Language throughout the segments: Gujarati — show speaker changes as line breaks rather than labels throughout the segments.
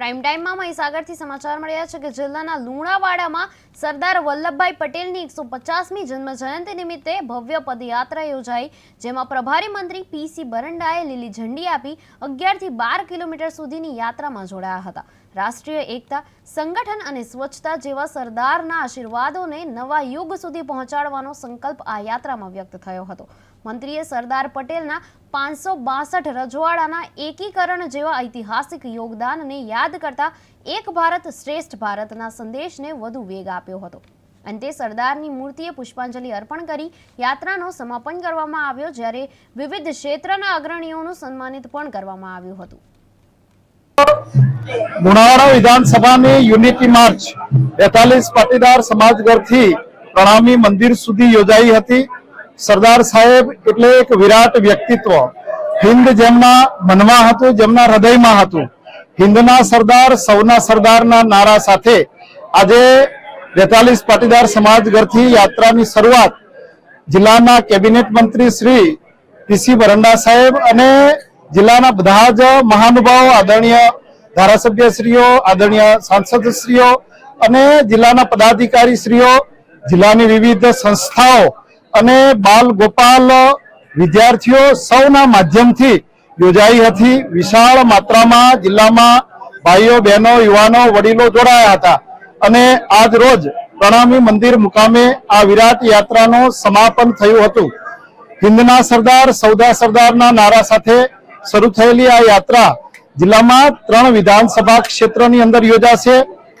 પ્રાઇમ ટાઈમમાં મહીસાગરથી સમાચાર મળ્યા છે કે જિલ્લાના લુણાવાડામાં સરદાર વલ્લભભાઈ પટેલની એકસો પચાસમી જન્મ જયંતિ નિમિત્તે ભવ્ય પદયાત્રા યોજાઈ, જેમાં પ્રભારી મંત્રી પીસી બરંડાએ લીલી ઝંડી આપી અગિયારથી બાર કિલોમીટર સુધીની યાત્રામાં જોડાયા હતા. રાષ્ટ્રીય એકતા, સંગઠન અને સ્વચ્છતા જેવા સરદારના આશીર્વાદોને નવા યુગ સુધી પહોંચાડવાનો સંકલ્પ આ યાત્રામાં વ્યક્ત થયો હતો. મંત્રીએ સરદાર પટેલના પાંચસો બાસઠ રજવાડાના એકીકરણ જેવા ઐતિહાસિક યોગદાનને યાદ કરતા એક ભારત શ્રેષ્ઠ ભારતના સંદેશને વધુ વેગ આપ્યો હતો. અંતે સરદારની મૂર્તિએ પુષ્પાંજલિ અર્પણ કરી યાત્રાનો સમાપન કરવામાં આવ્યો, જ્યારે વિવિધ ક્ષેત્રના અગ્રણીઓનું સન્માનિત પણ કરવામાં આવ્યું હતું.
લુણાવાડા વિધાનસભાની યુનિટી માર્ચ બેતાલીસ પાટીદાર સમાજઘરથી પ્રણામી મંદિર સુધી યોજાઈ હતી. સરદાર સાહેબ એટલે એક વિરાટ વ્યક્તિત્વ. હિન્દ જેમના મનમાં હતું, જેમના હૃદયમાં હતું. હિન્દના સરદાર, સૌના સરદારના નારા સાથે આજે બેતાલીસ પાટીદાર સમાજઘરથી યાત્રાની શરૂઆત જિલ્લાના કેબિનેટ મંત્રી શ્રી પીસી બરંડા સાહેબ અને જિલ્લાના બધા જ મહાનુભાવો, આદરણીય ધારાસભ્યશ્રીઓ, આદરણીય સાંસદશ્રીઓ અને જિલ્લાના પદાધિકારીશ્રીઓ, જિલ્લાની વિવિધ સંસ્થાઓ અને બાલ ગોપાલ વિદ્યાર્થીઓ સૌના માધ્યમથી યોજાઈ હતી. વિશાળ માત્રામાં જિલ્લામાં ભાઈઓ, બહેનો, યુવાનો, વડીલો જોડાયા હતા. અને આજ રોજ પ્રણામી મંદિર મુકામે આ વિરાટ યાત્રાનું સમાપન થયું હતું. હિન્દના સરદાર, સૌદા સરદારના નારા સાથે શરૂ થયેલી આ યાત્રા જિલ્લામાં ત્રણ વિધાનસભા ક્ષેત્રની અંદર યોજાશે.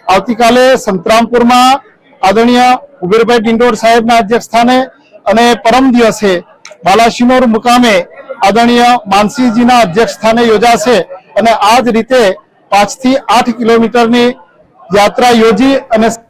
આવતીકાલે સંતરામપુરમાં આદરણીય કુબેરભાઈ ડિંડોર સાહેબના અધ્યક્ષ સ્થાને અને પરમ દિવસે બાલાશિનોર મુકામે આદરણીય માનસીજીના અધ્યક્ષ સ્થાને યોજાશે અને આ જ રીતે પાંચથી આઠ કિલોમીટરની યાત્રા યોજી અને